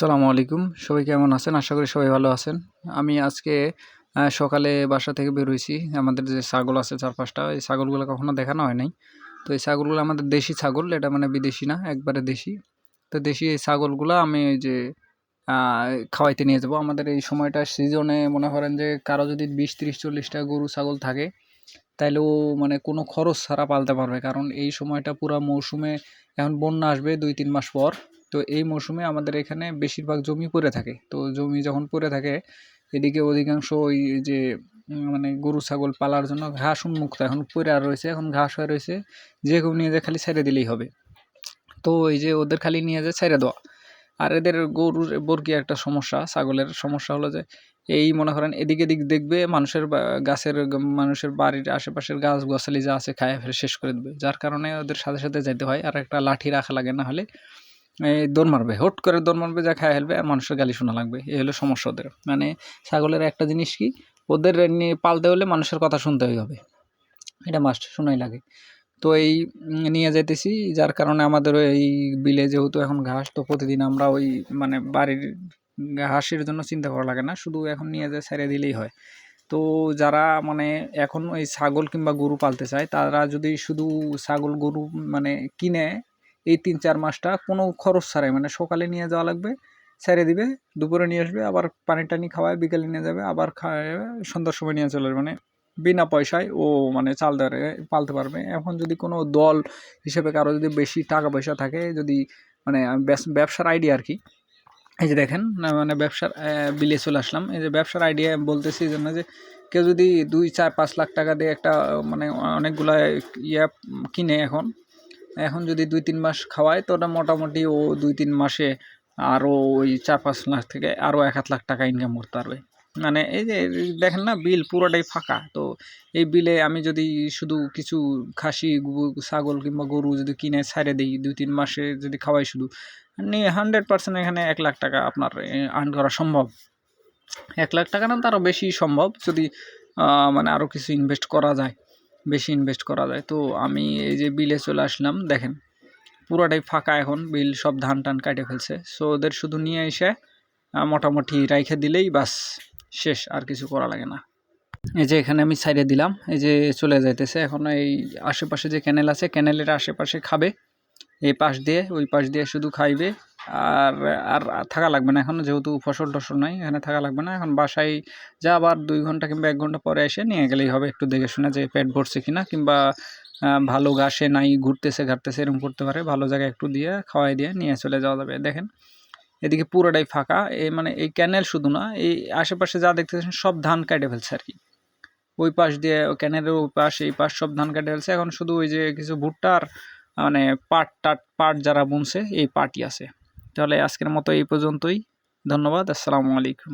আসসালামু আলাইকুম। সবাই কেমন আছেন? আশা করি সবাই ভালো আছেন। আমি আজকে সকালে বাসা থেকে বের হয়েছি। আমাদের যে ছাগল আছে চার পাঁচটা এই ছাগলগুলো কখনো দেখানো হয় নাই। তো এই ছাগলগুলো আমাদের দেশি ছাগল, এটা মানে বিদেশি না, একবারে দেশি। তো দেশি এই ছাগলগুলো আমি ওই যে খাওয়াইতে নিয়ে যাব। আমাদের এই সময়টা সিজনে মনে করেন যে কারও যদি বিশ, তিরিশ, চল্লিশটা গরু ছাগল থাকে তাইলে ও মানে কোনো খরচ ছাড়া পালতে পারবে। কারণ এই সময়টা পুরো মৌসুমে এখন বন্যা আসবে দুই, তিন মাস পর। তো এই মৌসুমে আমাদের এখানে বেশিরভাগ জমি পড়ে থাকে। তো জমি যখন পড়ে থাকে, এদিকে অধিকাংশ ওই যে মানে গরু, ছাগল পালার জন্য ঘাস উন্মুক্ত। এখন পড়ে আর রয়েছে, এখন ঘাস হয়ে রয়েছে। যে কেউ নিয়ে যায় খালি ছেড়ে দিলেই হবে। তো এই যে ওদের খালি নিয়ে যায় ছেড়ে দেওয়া। আর এদের গরুর বর্গী একটা সমস্যা, ছাগলের সমস্যা হলো যে, এই মনে করেন এদিকে এদিক দেখবে মানুষের গাছের মানুষের বাড়ির আশেপাশের গাছ গাছালি যা আছে খায় ফেলে শেষ করে দেবে। যার কারণে ওদের সাথে সাথে যেতে হয়। আর একটা লাঠি রাখা লাগে না হলে এই দৌড় মারবে, হুট করে দৌড় মারবে, যা খায় ফেলবে, আর মানুষের গালি শোনা লাগবে। এই হলো সমস্যা ওদের। মানে ছাগলের একটা জিনিস কি, ওদের নিয়ে পালতে হলে মানুষের কথা শুনতেই হবে। এটা মাস্ট শোনাই লাগে। তো এই নিয়ে যাইতেছি, যার কারণে আমাদের এই বিলে যেহেতু এখন ঘাস, তো প্রতিদিন আমরা ওই মানে বাড়ির ঘাসের জন্য চিন্তা করা লাগে না, শুধু এখন নিয়ে যায় ছেড়ে দিলেই হয়। তো যারা মানে এখন ওই ছাগল কিংবা গরু পালতে চায়, তারা যদি শুধু ছাগল গরু মানে কিনে এই তিন চার মাসটা কোনো খরচ ছাড়াই মানে সকালে নিয়ে যাওয়া লাগবে, ছেড়ে দিবে, দুপুরে নিয়ে আসবে, আবার পানি টানি খাওয়ায়, বিকেলে নিয়ে যাবে, আবার খাওয়ায়, সন্ধ্যার সময় নিয়ে চলে মানে বিনা পয়সায় ও মানে চাল পালতে পারবে। এখন যদি কোনো দল হিসেবে কারও যদি বেশি টাকা পয়সা থাকে, যদি মানে ব্যবসার আইডিয়া আর কি, এই যে দেখেন মানে ব্যবসার বিলে চলে আসলাম, এই যে ব্যবসার আইডিয়া বলতেছি এই জন্য যে কেউ যদি দুই, চার, পাঁচ লাখ টাকা দিয়ে একটা মানে অনেকগুলা ইয়ে কিনে এখন এখন যদি দুই তিন মাস খাওয়ায়, তো ওটা মোটামুটি ও দুই তিন মাসে আরও ওই চার পাঁচ লাখ থেকে আরও এক আধ লাখ টাকা ইনকাম করতে পারবে। মানে এই যে দেখেন না বিল পুরোটাই ফাঁকা। তো এই বিলে আমি যদি শুধু কিছু খাসি ছাগল কিংবা গরু যদি কিনে ছাড়ে দিই, দুই তিন মাসে যদি খাওয়াই শুধু নিয়ে হান্ড্রেড পার্সেন্ট এখানে এক লাখ টাকা আপনার আর্ন করা সম্ভব। এক লাখ টাকা না, তারও বেশি সম্ভব যদি মানে আরও কিছু ইনভেস্ট করা যায়। বেশি ইনভেস্ট করা যায়। তো আমি এই যে বিলে চলে আসলাম, দেখেন, পুরোটাই ফাঁকা এখন, বিল সব ধান টান কাটে ফেলছে। সো ওদের শুধু নিয়ে এসে মোটামুটি রাইখে দিলেই বাস, শেষ, আর কিছু করা লাগে না। এই যে এখানে আমি সাইডে দিলাম, এই যে চলে যাইতেছে। এখন এই আশেপাশে যে ক্যানেল আছে ক্যানেলের আশেপাশে খাবে, এই পাশ দিয়ে, ওই পাশ দিয়ে শুধু খাইবে। আর আর থাকা লাগবে না। এখন যেহেতু ফসল টসল নাই, এখানে থাকা লাগবে না। এখন বাসায় যা আবার দুই ঘণ্টা কিংবা এক ঘণ্টা পরে এসে নিয়ে গেলেই হবে। একটু দেখে শুনে যে পেট ভরছে কিনা কিংবা ভালো ঘাসে নাই, ঘুরতেছে, ঘাটতেছে, এরকম করতে পারে। ভালো জায়গায় একটু দিয়ে খাওয়াই দিয়ে নিয়ে চলে যাওয়া যাবে। দেখেন, এদিকে পুরোটাই ফাঁকা। এই মানে এই ক্যানেল শুধু না, এই আশেপাশে যা দেখতেছেন সব ধান কেটে ফেলছে আর কি। ওই পাশ দিয়ে ক্যানেলের ওই পাশ, এই পাশ সব ধান কেটে ফেলছে। এখন শুধু ওই যে কিছু ভুট্টার মানে পাট, টাট, পাট যারা বুনছে, এই পাটই আছে। তাহলে আজকের মতো এই পর্যন্তই। ধন্যবাদ আসসালামু আলাইকুম।